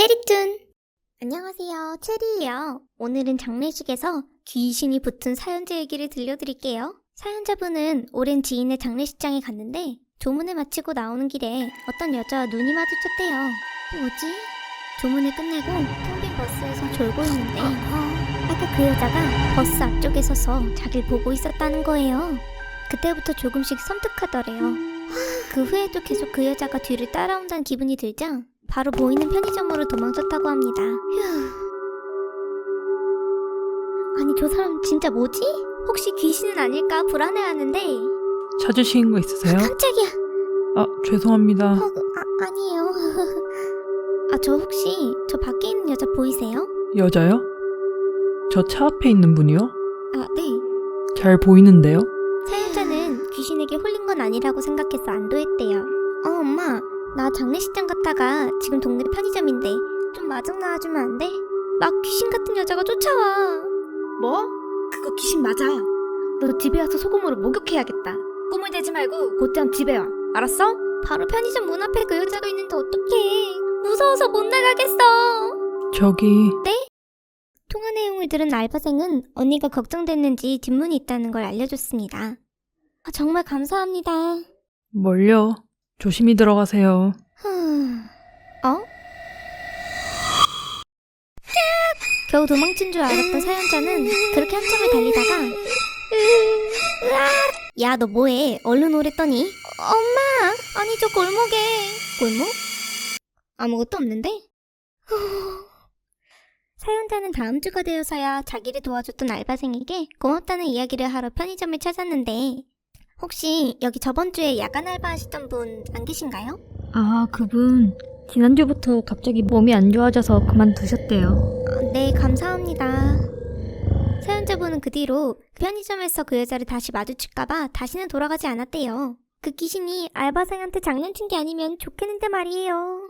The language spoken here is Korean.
체리툰! 안녕하세요. 체리예요. 오늘은 장례식에서 귀신이 붙은 사연자 얘기를 들려드릴게요. 사연자분은 오랜 지인의 장례식장에 갔는데 조문을 마치고 나오는 길에 어떤 여자와 눈이 마주쳤대요. 뭐지? 조문을 끝내고 텅빈 버스에서 졸고 있는데 아까 그 여자가 버스 앞쪽에 서서 자기를 보고 있었다는 거예요. 그때부터 조금씩 섬뜩하더래요. 그 후에도 계속 그 여자가 뒤를 따라온다는 기분이 들자 바로 보이는 편의점으로 도망쳤다고 합니다. 휴. 아니 저 사람 진짜 뭐지? 혹시 귀신은 아닐까 불안해하는데 찾으신 거 있으세요? 깜짝이야. 아, 죄송합니다. 어, 아, 아니에요. 아 저 혹시 저 밖에 있는 여자 보이세요? 여자요? 저 차 앞에 있는 분이요? 아 네. 잘 보이는데요? 사연자는 귀신에게 홀린 건 아니라고 생각해서 안도했대요. 어, 엄마. 나 장례식장 갔다가 지금 동네 편의점인데 좀 마중 나와주면 안 돼? 막 귀신 같은 여자가 쫓아와. 뭐? 그거 귀신 맞아. 너 집에 와서 소금으로 목욕해야겠다. 꿈을 대지 말고 곧장 집에 와. 알았어? 바로 편의점 문 앞에 그 여자가 있는데 어떡해. 무서워서 못 나가겠어. 저기, 통화 내용을 들은 알바생은 언니가 걱정됐는지 뒷문이 있다는 걸 알려줬습니다. 아, 정말 감사합니다. 멀려. 조심히 들어가세요. 후... 어? 겨우 도망친 줄 알았던 사연자는 그렇게 한참을 달리다가 야 너 뭐해 얼른 오랬더니 엄마 아니 저 골목에 골목? 아무것도 없는데? 후... 사연자는 다음 주가 되어서야 자기를 도와줬던 알바생에게 고맙다는 이야기를 하러 편의점을 찾았는데 혹시 여기 저번 주에 야간 알바 하시던 분 안 계신가요? 아, 그분 지난주부터 갑자기 몸이 안 좋아져서 그만두셨대요. 어, 네, 감사합니다. 사연자분은 그 뒤로 편의점에서 그 여자를 다시 마주칠까봐 다시는 돌아가지 않았대요. 그 귀신이 알바생한테 장난친 게 아니면 좋겠는데 말이에요.